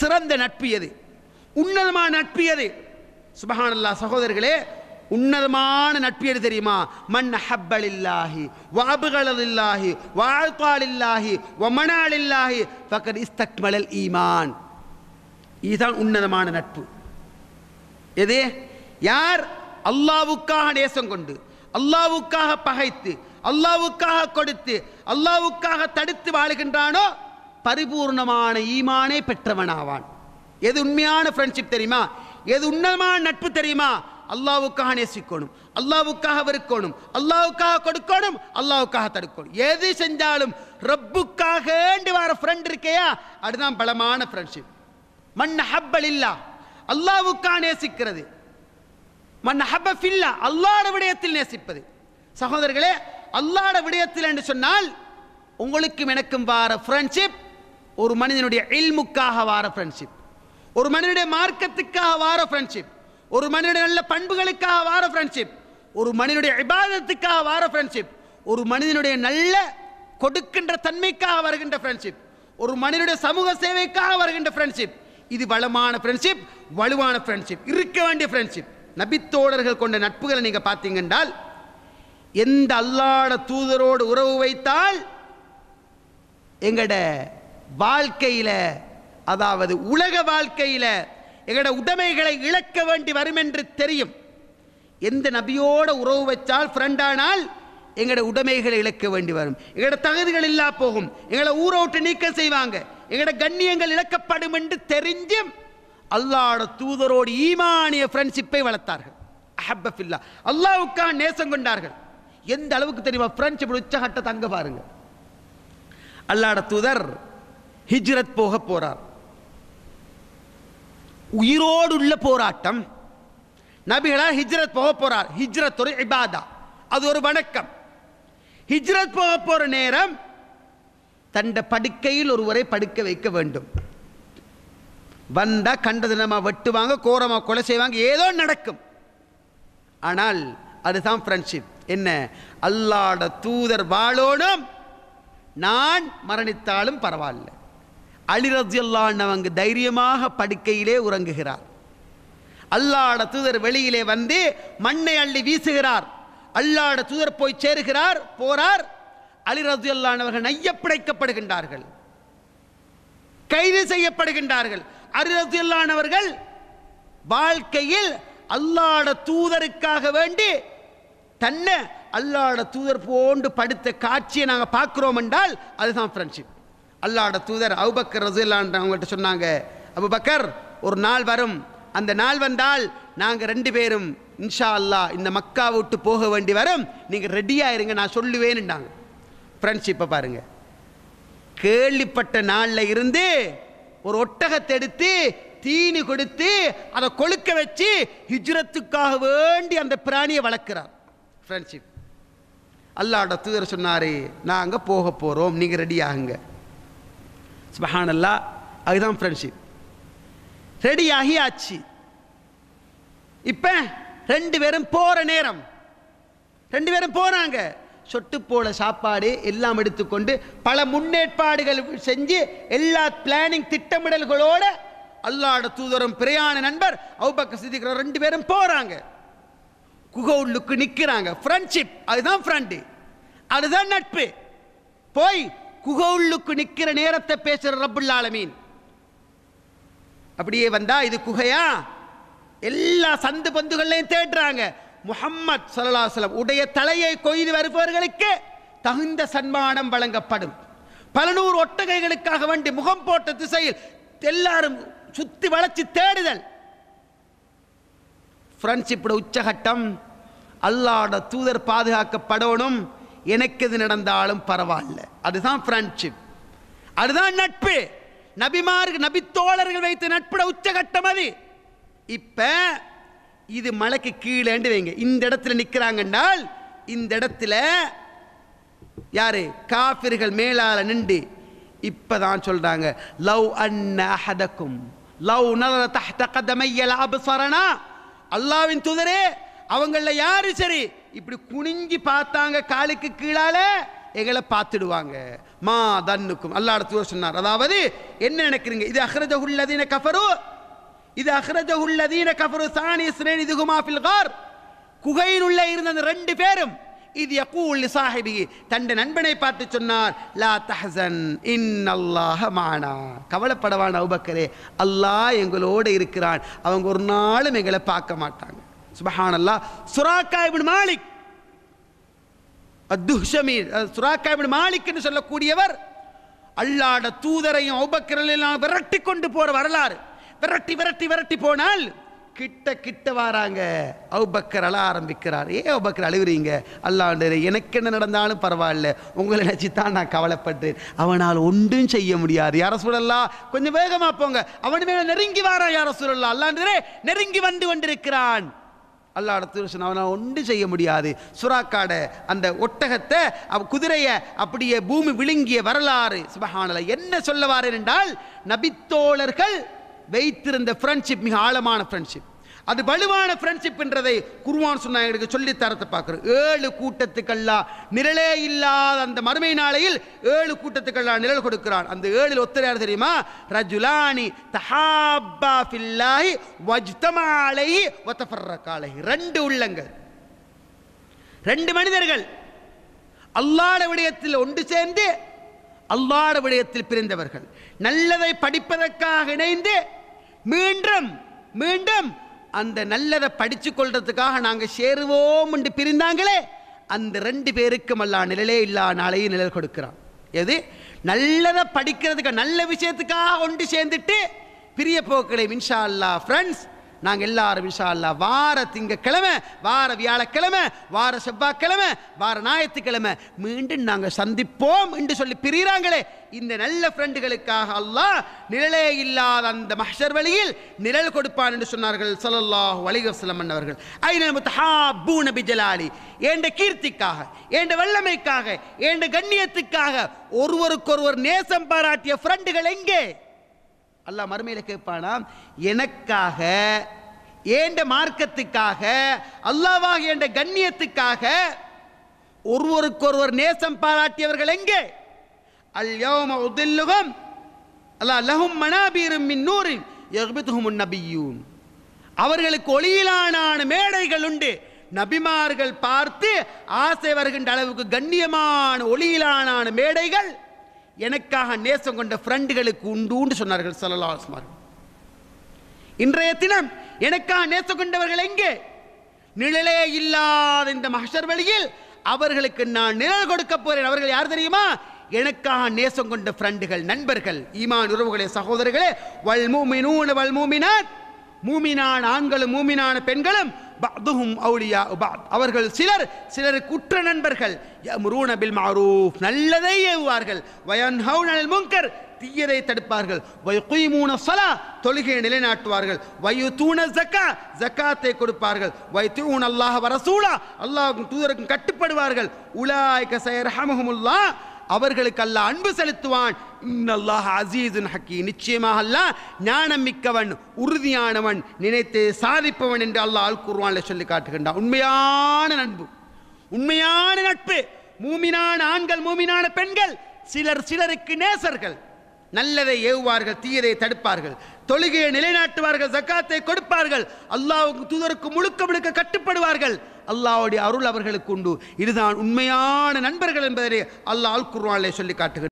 சிறந்த நட்பு எது? உன்னதமான நட்பு எது? சுபஹானல்லாஹ் சகோதரர்களே உன்னதமான நட்பு எது தெரியுமா? மன் ஹப்பலில்லாஹி வஅபுகலில்லாஹி வஅத்தாலில்லாஹி வமனாலில்லாஹி ஃபக்கத் இஸ்தக்மலல் ஈமான். இதுதான் உன்னதமான நட்பு. எது? யார்? அல்லாவுக்காக நேசம் கொண்டு அல்லாவுக்காக பகைத்து அல்லாவுக்காக கொடுத்து அல்லாவுக்காக தடுத்து வாழுகின்றானோ பரிபூர்ணமான ஈமானே பெற்றவனாவான். எது உண்மையான ஃப்ரெண்ட்ஷிப் தெரியுமா? எது உன்னதமான நட்பு தெரியுமா? அல்லாவுக்காக நேசிக்கணும். அல்லாவுக்காக வெறுக்கணும். அல்லாவுக்காக கொடுக்கணும். அல்லாவுக்காக தடுக்கணும். எது செஞ்சாலும் ரப்புக்காக வர ஃப்ரெண்ட் இருக்கையா? அதுதான் பலமான ஃப்ரெண்ட்ஷிப் மண் ஹப்பல் இல்லா அல்லாவுக்காக நேசிக்கிறது. மண் ஹப்பஃப் இல்லா அல்லாட விடயத்தில் நேசிப்பது. சகோதரர்களே அல்லாட விடயத்தில் என்று சொன்னால் உங்களுக்கும் எனக்கும் வார ஃப்ரெண்ட்ஷிப் ஒரு மனிதனுடைய இல்முக்காக வார ஃப்ரெண்ட்ஷிப் ஒரு மனிதனுடைய மார்க்கத்துக்காக வார ஃப்ரெண்ட்ஷிப் ஒரு மனிதனுடைய நல்ல பண்புகளுக்காக வார ஃப்ரெண்ட்ஷிப் ஒரு மனிதனுடைய இபாதத்துக்காக வார ஃப்ரெண்ட்ஷிப் ஒரு மனிதனுடைய நல்ல கொடுக்கின்ற தன்மைக்காக வருகின்ற ஃப்ரெண்ட்ஷிப் ஒரு மனிதனுடைய சமூக சேவைக்காக வருகின்ற ஃப்ரெண்ட்ஷிப் இது வளமான ஃப்ரெண்ட்ஷிப் வலுவான ஃப்ரெண்ட்ஷிப் இருக்க வேண்டிய ஃப்ரெண்ட்ஷிப் நபித்தோழர்கள் கொண்ட நட்புகளை நீங்க பார்த்தீங்கன்றால் எந்த அல்லாட தூதரோடு உறவு வைத்தால் எங்கட வாழ்க்கையில் அதாவது உலக வாழ்க்கையில் எங்களோட உடைமைகளை இழக்க வேண்டி வரும் என்று தெரியும். எந்த நபியோட உறவு வச்சால் ஃப்ரெண்டானால் எங்களோட உடைமைகளை இழக்க வேண்டி வரும். எங்களோட தகுதிகள் இல்லா போகும். எங்களை ஊரை விட்டு நீக்கம் செய்வாங்க. எங்களோட கண்ணியங்கள் இழக்கப்படும் என்று தெரிஞ்சும் அல்லாட தூதரோடு ஈமானிய ஃப்ரெண்ட்ஷிப்பை வளர்த்தார்கள். அஹப்பஃபில்லா. அல்லாவுக்காக நேசம் கொண்டார்கள். எந்த அளவுக்கு தெரியுமா? ஃப்ரெண்ட்ஷிப் உச்சகட்ட தங்க பாருங்க. அல்லாட தூதர் ஹிஜ்ரத் போக போறார். உயிரோடு உள்ள போராட்டம். நபிகளா ஹிஜ்ரத் போக போறார். ஹிஜ்ரத் ஒரு இபாதா. அது ஒரு வணக்கம். ஹிஜ்ரத் போக போற நேரம் தண்ட படுக்கையில் ஒருவரை படுக்க வைக்க வேண்டும். வந்தா கண்ட தினமா வெட்டுவாங்க கோரமா கொலை செய்வாங்க ஏதோ நடக்கும். ஆனால் அதுதான் ஃப்ரெண்ட்ஷிப் என்ன? அல்லாட தூதர் வாழோடும் நான் மரணித்தாலும் பரவாயில்ல. அலிரஜல்லான்னவங்க தைரியமாக படுக்கையிலே உறங்குகிறார். அல்லாட தூதர் வெளியிலே வந்து மண்ணை அள்ளி வீசுகிறார். அல்லாட தூதர் போய் சேருகிறார் போறார். அலி ரஜியல்லானவர்கள் நையப்படைக்கப்படுகின்றார்கள் கைது செய்யப்படுகின்றார்கள். அலி ரஜியல்லானவர்கள் வாழ்க்கையில் அல்லாட தூதருக்காக வேண்டி தன்னை அல்லாட தூதர் போன்று படுத்த காட்சியை நாங்கள் பார்க்கிறோம் என்றால் அதுதான் ஃப்ரெண்ட்ஷிப் அல்லாட தூதர் அவுபக்கர் ரஜில்லான் அவங்கள்ட்ட சொன்னாங்க அபுபக்கர் ஒரு நாள் வரும். அந்த நாள் வந்தால் நாங்கள் ரெண்டு பேரும் இன்ஷா அல்லாஹ் இந்த மக்கா விட்டு போக வேண்டி வரும். நீங்கள் ரெடியாக இருங்க நான் சொல்லுவேன்னுட்டாங்க. ஃப்ரெண்ட்ஷிப்பை பாருங்கள் கேள்விப்பட்ட நாளில் இருந்து ஒரு ஒட்டகத்தை எடுத்து தீனி கொடுத்து அதை கொழுக்க வச்சு ஹிஜ்ரத்துக்காக வேண்டி அந்த பிராணியை வளர்க்கிறார். ஃப்ரெண்ட்ஷிப் அல்லாட தூதர் சொன்னார் நாங்கள் போக போகிறோம் நீங்கள் ரெடி ஆகுங்க. சுபஹானல்லா அதுதான் ஃப்ரெண்ட்ஷிப் ரெடி ஆகியாச்சு இப்போ ரெண்டு பேரும் போகிற நேரம். ரெண்டு பேரும் போகிறாங்க சொட்டு போல சாப்பாடு எல்லாம் எடுத்துக்கொண்டு பல முன்னேற்பாடுகள் செஞ்சு எல்லா பிளானிங் திட்டமிடல்களோட அல்லாட தூதரும் பிரயாண நண்பர் அவுபக்க சித்திக்கிற ரெண்டு பேரும் போகிறாங்க குகவுள்ளுக்கு நிற்கிறாங்க ஃப்ரெண்ட்ஷிப் அதுதான் ஃப்ரெண்டு அதுதான் நட்பு. போய் குகவுள்ளுக்கு நிற்கிற நேரத்தை பேசுகிற ரப்புல் ஆலமீன். அப்படியே வந்தா இது குகையா? எல்லா சந்து பந்துகள்லையும் தேடுறாங்க. முகம்மத் சல்லாஹலம் உடைய தலையை கொய்து வருபவர்களுக்கு தகுந்த சன்மானம் வழங்கப்படும். பல நூறு ஒட்டகைகளுக்காக வேண்டி முகம் போட்ட திசையில் எல்லாரும் சுத்தி வளைச்சு தேடுதல். ஃப்ரெண்ட்ஷிப்போட உச்சகட்டம் அல்லாட தூதர் பாதுகாக்கப்படணும். எனக்கு இது நடந்தாலும் பரவாயில்ல. அதுதான் ஃப்ரெண்ட்ஷிப் அதுதான் நட்பு. நபிமார் நபி தோழர்கள் வைத்த நட்புட உச்சகட்டம் அது. இப்ப இது மலைக்கு கீழேண்டு வைங்க. இந்த இடத்துல நிற்கிறாங்கன்னால் இந்த இடத்துல யாரு? காபிர்கள் மேலால நின்று இப்பதான் சொல்றாங்க லவ் அன்னஹதக்கும் லவ் நல்ல தஹ்த கதமையல் அபசரணா அல்லாவின் துதரே அவங்கள யாரு சரி? இப்படி குனிஞ்சி பார்த்தாங்க காலுக்கு கீழால எங்களை பார்த்துடுவாங்க. மா தன்னுக்கும். அல்லாஹ் தூதர் சொன்னார். அதாவது என்ன நினைக்கிறீங்க? இது அஹ்ரஜஹுல்லதீன கஃபரு? இது அஹ்ரஜஹுல்லதீன கஃபரு சானி ஸ்ரேனி இதுகுமா ஃபில் கார்? குகையில் உள்ள இருந்த அந்த ரெண்டு பேரும் இது யகூல் சாஹிபி தன் நண்பனை பார்த்து சொன்னார் லா தஹசன் இன்னல்லாஹ மானா. கவலைப்படவான் அவுபக்கரே அல்லாஹ் எங்களோடு இருக்கிறான். அவங்க ஒரு நாளும் எங்களை பார்க்க மாட்டாங்க. சுபஹானல்லா சுராக்கா இபின் மாலிக். அத்துஷமீர் சுராக்கா இபின் மாலிக் என்று சொல்லக்கூடியவர் அல்லாட தூதரையும் அவுபக்கரெல்லாம் விரட்டி கொண்டு போற வரலாறு. விரட்டி விரட்டி விரட்டி போனால் கிட்ட கிட்ட வராங்க. அவுபக்கர் அழ ஆரம்பிக்கிறார். ஏ அவுபக்கர் அழுகுறீங்க? அல்லாண்டு எனக்கு என்ன நடந்தாலும் பரவாயில்ல. உங்களை நினைச்சு தான் நான் கவலைப்பட்டேன். அவனால் ஒன்றும் செய்ய முடியாது. யார சூழல்லா கொஞ்சம் வேகமா போங்க. அவன் மேலே நெருங்கி வாரான் யார சூழல்லா அல்லாண்டு நெருங்கி வந்து கொண்டிருக்கிறான். அல்லாட அடுத்து அவனால் ஒன்றும் செய்ய முடியாது. சுறாக்காடை அந்த ஒட்டகத்தை அவ குதிரையை அப்படியே பூமி விழுங்கிய வரலாறு சுபஹானல என்ன சொல்லவார் என்றால் நபித்தோழர்கள் வைத்திருந்த ஃப்ரெண்ட்ஷிப் மிக ஆழமான ஃப்ரெண்ட்ஷிப் அது வலுவான ஃப்ரெண்ட்ஷிப் என்றதை குருவான் சொன்னா எங்களுக்கு சொல்லி தரத்தை பார்க்குறோம் ஏழு கூட்டத்துக்கெல்லாம் நிழலே இல்லாத அந்த மறுமை நாளையில் ஏழு கூட்டத்துக்கெல்லாம் நிழல் கொடுக்கிறான். அந்த ஏழில் ஒத்தர் யார் தெரியுமா? ரஜுலானி தஹாபா ஃபில்லாஹி வஜ்தமாலை ஒத்தஃபர்ற காலை ரெண்டு உள்ளங்கள். ரெண்டு மனிதர்கள். அல்லாட விடயத்தில் ஒன்று சேர்ந்து அல்லாட விடயத்தில் பிரிந்தவர்கள். நல்லதை படிப்பதற்காக இணைந்து மீண்டும் மீண்டும் அந்த நல்லதை படித்து கொள்றதுக்காக நாங்கள் சேருவோம் என்று பிரிந்தாங்களே அந்த ரெண்டு பேருக்கும் அல்லா நிழலே இல்லா நாளையும் நிழல் கொடுக்குறான். எது? நல்லதை படிக்கிறதுக்கு நல்ல விஷயத்துக்காக ஒன்று சேர்ந்துட்டு பிரிய போக்களை இன்ஷா அல்லா ஃப்ரெண்ட்ஸ் நாங்கள் எல்லாரும் இன்ஷா அல்லா வார திங்கக்கிழமை வார வியாழக்கிழமை வார செவ்வாய்க்கிழமை வார ஞாயிற்றுக்கிழமை மீண்டும் நாங்கள் சந்திப்போம் என்று சொல்லி பிரிகிறாங்களே இந்த நல்ல ஃப்ரெண்டுகளுக்காக அல்லாஹ் நிழலே இல்லாத அந்த மஹர் வழியில் நிழல் கொடுப்பான் என்று சொன்னார்கள். ஸல்லல்லாஹு அலைஹி வஸல்லம் அவர்கள் ஐனல் முத்தஹாப்பூன பிஜலாலி? ஏண்ட கீர்த்திக்காக ஏண்ட வல்லமைக்காக ஏண்ட கண்ணியத்துக்காக ஒருவருக்கொருவர் நேசம் பாராட்டிய ஃப்ரெண்டுகள் எங்கே? அல்லாஹ் மறுமையில் கேட்பானாம் எனக்காக ஏண்ட மார்க்கத்துக்காக அல்லாவாக ஏண்ட கண்ணியத்துக்காக ஒருவருக்கொருவர் நேசம் பாராட்டியவர்கள் எங்கே? அல்யோம உதில்லுகம் அல்லாஹ் லஹும் மனாபீரும் மின் நூறின் யக்பிதுஹுமுன் நபியூன். அவர்களுக்கு ஒளியிலான மேடைகள் உண்டு. நபிமார்கள் பார்த்து ஆசை வருகின்ற அளவுக்கு கண்ணியமான ஒளியிலான மேடைகள் எனக்காக நேசம் கொண்ட ஃப்ரெண்டுகளுக்கு உண்டு சொன்னார்கள் சல்லல்லாஸ்மார் இன்றைய தினம் எனக்காக நேசம் கொண்டவர்கள் எங்கே? நிழலே இல்லாத இந்த மகஷர் வழியில் அவர்களுக்கு நான் நிழல் கொடுக்க போறேன். அவர்கள் யார் தெரியுமா? எனக்காக நேசம் கொண்ட ஃப்ரெண்டுகள் நண்பர்கள் ஈமான் உறவுகளே சகோதரர்களே வல் மூமினூன வல் மூமினான ஆண்களும் மூமினான பெண்களும் பதுஹும் அவுலியா உபாத் அவர்கள் சிலர் சிலருக்கு உற்ற நண்பர்கள். யம்ரூன பில் மாரூஃப். நல்லதை ஏவுவார்கள். வயன்ஹவுனல் முங்கர் தீயதை தடுப்பார்கள். வயகுய்மூன சலா தொழுகையை நிலைநாட்டுவார்கள். வயுதூன ஜக்கா. ஜக்காத்தை கொடுப்பார்கள். வயத்தூன் அல்லாஹ் வரசூலா. அல்லாஹ்வுக்கும் தூதருக்கும் கட்டுப்படுவார்கள். உலாய்க சயர்ஹமுல்லாஹ் அவர்களுக்கு அல்லாஹ் அன்பு செலுத்துவான். இன்னல்லாஹ் அசீதுன் ஹக்கி நிச்சயமாக அல்லாஹ் ஞானம் மிக்கவன் உறுதியானவன் நினைத்து சாதிப்பவன் என்று அல்லாஹ் அல் குர்வான்ல சொல்லி காட்டுகின்றான். உண்மையான நட்பு. உண்மையான நட்பு. மூமினான ஆண்கள் மூமினான பெண்கள் சிலர் சிலருக்கு நேசர்கள். நல்லதை ஏவுவார்கள் தீயதை தடுப்பார்கள். தொழுகையை நிலைநாட்டுவார்கள் ஜக்காத்தை கொடுப்பார்கள். அல்லாவுக்கு தூதருக்கு முழுக்க முழுக்க கட்டுப்படுவார்கள். அல்லாவுடைய அருள் அவர்களுக்கு உண்டு. இதுதான் உண்மையான நண்பர்கள் என்பதை அல்லாஹ் அல் குர்வானிலே சொல்லி காட்டுகிறார்